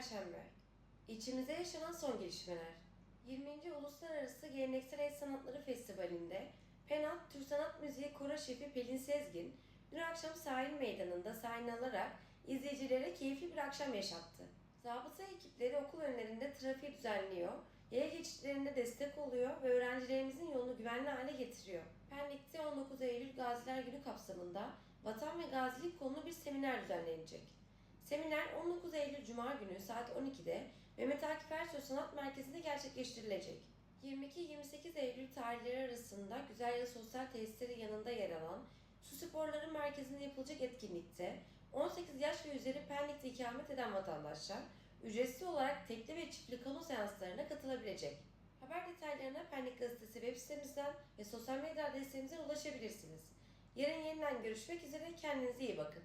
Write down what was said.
Perşembe. İçimizde yaşanan son gelişmeler. 20. Uluslararası Geleneksel El Sanatları Festivali'nde Penat Türk Sanat Müziği Koro Şefi Pelin Sezgin, dün akşam sahil meydanında sahne alarak izleyicilere keyifli bir akşam yaşattı. Zabıta ekipleri okul önlerinde trafiği düzenliyor, yaya geçitlerinde destek oluyor ve öğrencilerimizin yolunu güvenli hale getiriyor. Pendik'te 19 Eylül Gaziler Günü kapsamında Vatan ve Gazilik konulu bir seminer düzenlenecek. Seminer 19 Eylül Cuma günü saat 12'de Mehmet Akif Ersoy Sanat Merkezi'nde gerçekleştirilecek. 22-28 Eylül tarihleri arasında Güzel Sosyal Tesisleri yanında yer alan Su Sporları Merkezi'nde yapılacak etkinlikte 18 yaş ve üzeri Pendik'te ikamet eden vatandaşlar ücretsiz olarak tekli ve çiftli kano seanslarına katılabilecek. Haber detaylarına Pendik Gazetesi web sitemizden ve sosyal medya adreslerimizden ulaşabilirsiniz. Yarın yeniden görüşmek üzere kendinize iyi bakın.